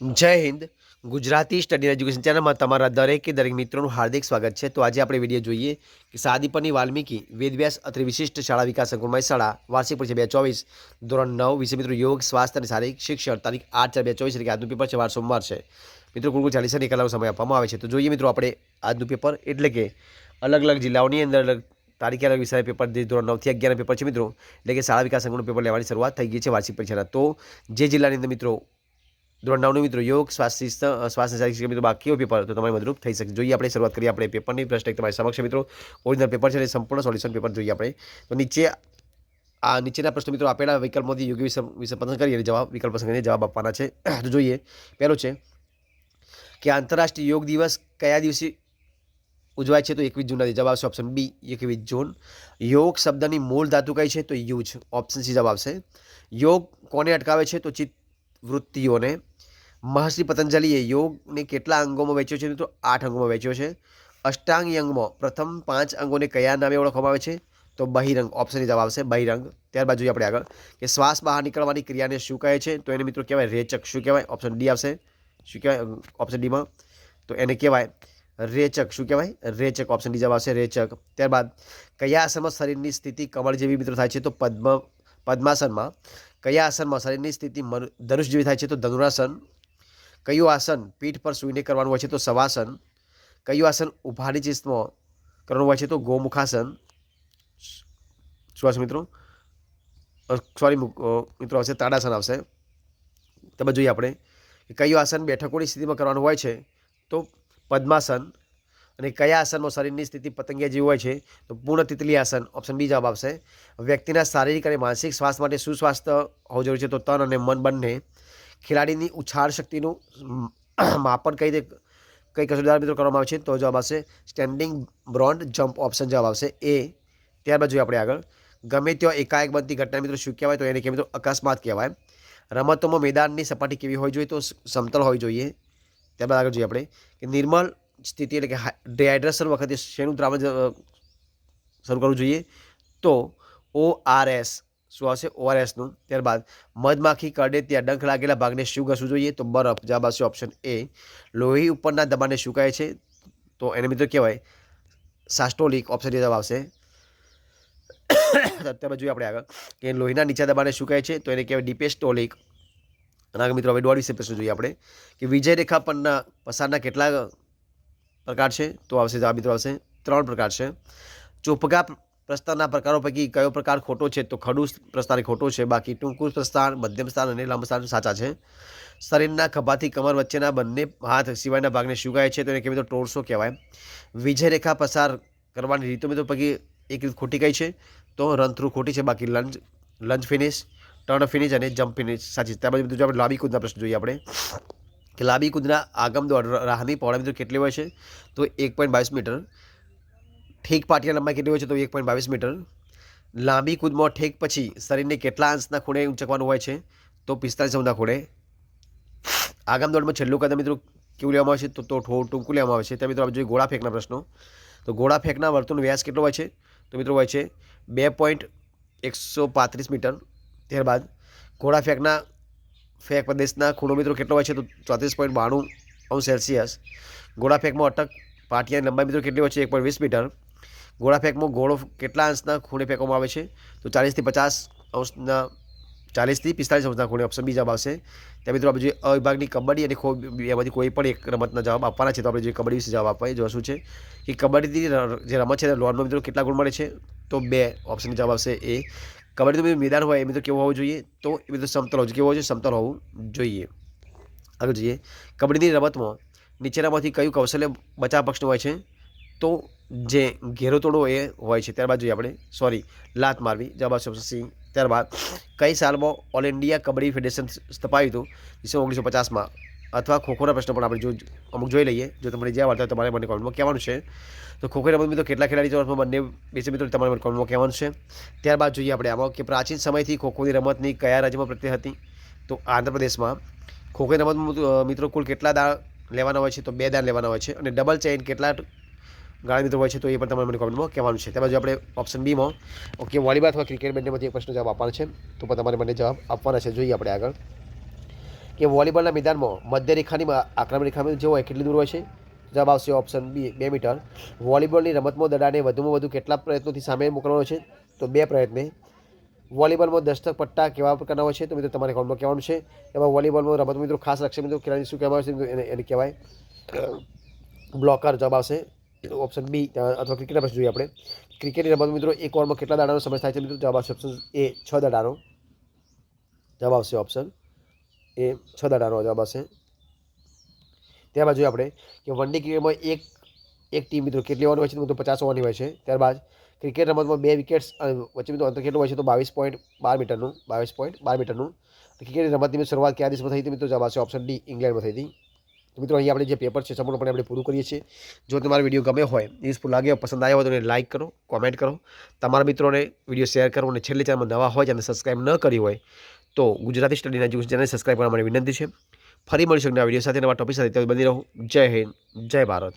જય Hind. Gujarati study education ચેનલમાં તમારા દરેકે દરેક મિત્રોનું હાર્દિક સ્વાગત છે. તો આજે આપણે વીડિયો જોઈએ કે સાદીપરની વાલ્મીકી વેદવ્યાસ અત્રે વિશિષ્ટ શાળા વિકાસ સંકુલમાં શાળા, વાર્ષિક પરીક્ષા બે ચોવીસ, ધોરણ નવ, વિષય મિત્રો યોગ, સ્વાસ્થ્ય અને શારીરિક શિક્ષણ, તારીખ આઠ ચાર બે ચોવીસ તરીકે આજનું પેપર છે વાર સોમવાર છે. મિત્રો, કુલ ચાલીસ અને કલાકનો સમય આપવામાં આવે છે. તો જોઈએ મિત્રો આપણે આજનું પેપર એટલે કે અલગ અલગ જિલ્લાઓની અંદર અલગ તારીખે અલગ વિષય પેપર ધોરણ નવથી અગિયારના પેપર છે મિત્રો, એટલે કે શાળા વિકાસ સંઘનું પેપર લેવાની શરૂઆત થઈ ગઈ છે વાર્ષિક પરીક્ષાના. તો જે જિલ્લાની અંદર મિત્રો ધોરણ નવનું મિત્રો યોગ, સ્વાસ્થ્ય સ્વાસ્થ્ય મિત્રો બાકી હોય પેપર તો તમારે મદદરૂપ થઈ શકે. જોઈએ આપણે શરૂઆત કરીએ આપણે પેપરની પ્રશ્ન તમારી સમક્ષ મિત્રો. ઓરિજિનલ પેપર છે સંપૂર્ણ સોલ્યુશન પેપર જોઈએ આપણે. તો નીચે આ નીચેના પ્રશ્નો મિત્રો આપેલા વિકલ્પોથી યોગ્ય વિશે પસંદ કરી અને જવાબ, વિકલ્પ પસંદ કરીને જવાબ આપવાના છે. તો જોઈએ. પહેલો છે કે આંતરરાષ્ટ્રીય યોગ દિવસ કયા દિવસે ઉજવાય છે? તો એકવીસ જૂનના જવાબ આવશે ઓપ્શન બી એકવીસ જૂન. યોગ શબ્દની મૂળ ધાતુ કઈ છે? તો યુજ ઓપ્શન સી જવાબ આવશે. યોગ કોને અટકાવે છે? તો ચિત્ત વૃત્તિઓને. મહર્ષિ પતંજલિએ યોગને કેટલા અંગોમાં વહેંચ્યો છે તો આઠ અંગોમાં વહેંચ્યો છે. અષ્ટાંગ યંગમાં પ્રથમ પાંચ અંગોને કયા નામે ઓળખવામાં આવે છે? તો બહિરંગ ઓપ્શન જવાબ આવશે બહિરંગ. ત્યારબાદ જોઈએ આપણે આગળ કે શ્વાસ બહાર નીકળવાની ક્રિયાને શું કહે છે? તો એને મિત્રો કહેવાય રેચક. શું કહેવાય? ઓપ્શન ડી આવશે. શું કહેવાય? ઓપ્શન ડીમાં તો એને કહેવાય રેચક. શું કહેવાય? રેચક. ઓપ્શન ડી જવાબ આવશે રેચક. ત્યારબાદ કયા આસનમાં શરીરની સ્થિતિ કમળ જેવી મિત્રો થાય છે? તો પદ્મ, પદ્માસનમાં. કયા આસનમાં શરીરની સ્થિતિ ધનુષ જેવી થાય છે? તો ધનુરાસન. કયું આસન પીઠ પર સૂઈને કરવાનું હોય છે તો સવાસન કયું આસન ઉભાની ચિસ્તમાં કરવાનું હોય છે તો ગોમુખાસન. શું મિત્રો? સોરી મિત્રો આવશે તાડાસન આવશે. તમે જોઈએ આપણે કે કયું આસન બેઠકોની સ્થિતિમાં કરવાનું હોય છે તો પદ્માસન અને કયા આસનમાં શરીરની સ્થિતિ પતંગિયા જેવી હોય છે તો પૂર્ણ તિતલી આસન ઓપ્શન બી જવાબ આવશે. વ્યક્તિના શારીરિક અને માનસિક સ્વાસ્થ્ય માટે સુસ્વાસ્થ્ય હોવું જરૂરી છે તો તન અને મન બંને. ખેલાડીની ઉછાળ શક્તિનું માપન કઈ રીતે, કઈ કસુદાર દ્વારા મિત્રો કરવામાં આવે છે? તો જવાબ આવશે સ્ટેન્ડિંગ બ્રોન્ડ જમ્પ ઓપ્શન જવાબ આવશે એ ત્યારબાદ જોઈએ આપણે આગળ. ગમે ત્યાં એકાએક બનતી ઘટના મિત્રો શું કહેવાય? તો એને કે મિત્રો અકસ્માત કહેવાય. રમતોમાં મેદાનની સપાટી કેવી હોવી જોઈએ? તો સમતલ હોવી જોઈએ. ત્યારબાદ આગળ જોઈએ આપણે કે નિર્મળ સ્થિતિ એટલે કે ડિહાઇડ્રેશન વખતે શેનું દ્રાવણ શરૂ કરવું જોઈએ? તો ઓ આર એસ શું આવશે? ઓઆરએસનું ત્યારબાદ, મધમાખી કરડે ત્યાં ડંખ લાગેલા ભાગને શું ઘસવું જોઈએ? તો બરફ. જવાબ આવશે ઓપ્શન એ લોહી ઉપરના દબાણને કહે છે. તો એને મિત્રો કહેવાય સાસ્ટોલિક. ઓપ્શન એ જવાબ આવશે. અત્યારે જોઈએ આપણે આગળ. કે લોહીના નીચા દબાણને કહે છે, તો એને કહેવાય ડિપેસ્ટોલિક. અને મિત્રો, હવે દોડ વિશે પ્રશ્ન જોઈએ આપણે. કે વિજય રેખા પરના પસારના કેટલા પ્રકાર છે? તો આવશે જવાબ મિત્રો આવશે ત્રણ પ્રકાર છે. ચોપગા પ્રસ્થાનના પ્રકારો પૈકી કયો પ્રકાર ખોટો છે તો ખડું પ્રસ્થાન એ ખોટો છે, બાકી ટૂંકું પ્રસ્થાન મધ્યમ સ્થાન અને લાંબુ સ્થાન સાચા છે. શરીરના ખભાથી કમર વચ્ચેના બંને હાથ સિવાયના ભાગને શુગાય છે તો એને કહેવાય તો ટોરસો કહેવાય. વિજય રેખા પસાર કરવાની રીતો મિત્રો પૈકી એક રીત ખોટી કઈ છે. તો રન થ્રુ ખોટી છે, બાકી lunch lunch finish, turn finish અને જમ્પ ફિનિશ સાચી ત્યાં ત્યારબાદ બીજું આપણે લાંબી કૂદના પ્રશ્ન જોઈએ આપણે. કે લાંબી કૂદના આગમ દોડ રાહની પહોળા મિત્રો કેટલી હોય છે? તો એક પોઈન્ટ બાવીસ મીટર. ઠીક પાટિયા લંબાઈ કેટલી હોય છે તો એક પોઈન્ટ બાવીસ મીટર. લાંબી કૂદમાં ઠેક પછી શરીરને કેટલા અંશના ખૂણે ઊંચકવાનું હોય છે તો પિસ્તાલીસ અંશના ખૂણે. આગામ દોડમાં છેલ્લું કદમ મિત્રો કેવું લેવામાં આવે છે તો તો થોડું ટૂંકું લેવામાં આવે છે. ત્યાં મિત્રો આપણે જોઈએ ગોળા ફેંકના પ્રશ્નો. તો ગોળા ફેંકના વર્તુળનો વ્યાસ કેટલો હોય છે? તો મિત્રો હોય છે બે પોઈન્ટ એકસો પાંત્રીસ મીટર. ત્યારબાદ ઘોડા ફેંકના ફેંક પ્રદેશના ખૂણો મિત્રો કેટલો હોય છે તો ચોત્રીસ પોઈન્ટ બાણું અંશ સેલ્સિયસ. ઘોડા ફેંકમાં અટક પાટિયાની લંબાઈ મિત્રો કેટલી હોય છે? એક પોઈન્ટ વીસ મીટર. ઘોડા ફેંકમાં ગોળો કેટલા અંશના ખૂણે ફેંકવામાં આવે છે? તો ચાલીસથી પચાસ અંશના, ચાલીસથી પિસ્તાલીસ અંશના ખૂણે ઓપ્શન બી જવાબ આવશે. ત્યાં મિત્રો આપણે જોઈએ અવિભાગની વિભાગની કબડ્ડી અને ખો, એમાંથી કોઈ પણ એક રમતના જવાબ આપવાના છે, તો આપણે જે કબડ્ડી વિશે જવાબ આપવા એ શું છે કે કબડ્ડીની જે રમત છે, લોનમાં મિત્રો કેટલા ગુણ મળે છે? તો બે ઓપ્શન જવાબ આવશે એ. કબડ્ડીનું મિત્રો મેદાન હોય, એ મિત્રો કેવું હોવું જોઈએ? તો એ મિત્રો સમતલ હોવું કેવું હોય છે સમતલ હોવું જોઈએ. આગળ જોઈએ. કબડ્ડીની રમતમાં નીચેનામાંથી કયું કૌશલ્ય બચાવ પક્ષનું હોય છે? તો જે ઘેરો તોડો એ હોય છે. ત્યારબાદ જોઈએ આપણે સોરી લાત મારવી. જવાબ આવશે ઓપ્શન ત્યારબાદ, કઈ સાલમાં ઓલ ઇન્ડિયા કબડ્ડી ફેડરેશન સ્થપાયું હતું? ઈસવી ઓગણીસો પચાસમાં અથવા ખોખોના પ્રશ્ન પણ આપણે જો, અમુક જોઈ લઈએ. જો તમને જ્યાં વાળતા તમારે મને કોમેન્ટમાં કહેવાનું છે. તો ખોખોની રમત મિત્રો, કેટલા ખેલાડી છે બંને બેસી મિત્રો તમારે મને કોમેન્ટમાં કહેવાનું છે. ત્યારબાદ જોઈએ આપણે આમાં કે પ્રાચીન સમયથી ખોખોની રમતની કયા રાજ્યમાં પ્રત્યે હતી? તો આંધ્રપ્રદેશમાં. ખોખોની રમત મિત્રો, કુલ કેટલા દાળ લેવાના હોય છે? તો બે દાળ લેવાના હોય છે. અને ડબલ ચેઇન કેટલા ગાળા મિત્રો હોય છે, તો એ પણ તમારે મને કોમેન્ટમાં કહેવાનું છે. તેમજ આપણે ઓપ્શન બીમાં ઓકે વોલીબોલ અથવા ક્રિકેટ બંનેમાંથી એક પ્રશ્ન જવાબ આપવાનો છે, તો પણ તમારે મને જવાબ આપવાના છે. જોઈએ આપણે આગળ. કે વોલીબોલના મેદાનમાં મધ્ય રેખાની આક્રમણ રેખામાં જે હોય, કેટલી દૂર હોય છે? જવાબ આવશે ઓપ્શન બી બે મીટર. વોલીબોલની રમતમાં દડાને વધુમાં વધુ કેટલા પ્રયત્નોથી સામે મોકલવાનો છે? તો બે પ્રયત્ને. વોલીબોલમાં દસ્તક, પટ્ટા કેવા પ્રકારના હોય છે? તો મિત્રો તમારે કોલમાં કહેવાનું છે. એમાં વોલીબોલમાં રમત મિત્રો ખાસ રક્ષક મિત્રો ખેલાડી શું કહેવામાં છે? એને કહેવાય બ્લોકર જવાબ આવશે. ઓપ્શન બી અથવા ક્રિકેટ રમત જોઈએ આપણે. ક્રિકેટની રમત મિત્રો, એક ઓવરમાં કેટલા દાડાનો સમય થાય છે મિત્રો? જવાબ આવશે ઓપ્શન એ છ દાડાનો. જવાબ આવશે ઓપ્શન એ છ દાડાનો જવાબ આવશે. ત્યારબાદ જોઈએ આપણે કે વન ડે ક્રિકેટમાં એક એક ટીમ મિત્રો કેટલી ઓવરની હોય છે મિત્રો? પચાસ ઓવરની હોય છે. ત્યારબાદ ક્રિકેટ રમતમાં બે વિકેટ્સ વચ્ચે મિત્રો અંતર કેટલું હોય છે? તો બાવીસ પોઈન્ટ બાર મીટરનું, બાવીસ પોઈન્ટ બાર મીટરનું. ક્રિકેટની રમતની શરૂઆત કયા દિવસમાં થઈ હતી મિત્રો? જવાબ આવશે ઓપ્શન ડી ઇંગ્લેન્ડમાં થઈ હતી. તો મિત્રો, અહીં આપણે જે પેપર છે, સંપૂર્ણપણે આપણે પૂરું કરીએ છીએ. જો તમારો વીડિયો ગમે હોય યુઝફુલ લાગ્યો પસંદ આવ્યો હોય તો એને લાઇક કરો કોમેન્ટ કરો. તમારા મિત્રોને વીડિયો શેર કરો અને છેલ્લે ચેનલમાં નવા હોય જેને સબસ્ક્રાઇબ ન કરી હોય, તો ગુજરાતી સ્ટડીના એજ્યુકેશન ચેનલને સબસ્ક્રાઈબ કરવા માટે વિનંતી છે. ફરી મળીશું નવા વીડિયો સાથે, નવા ટોપિક સાથે. બની રહો. જય હિન્દ, જય ભારત.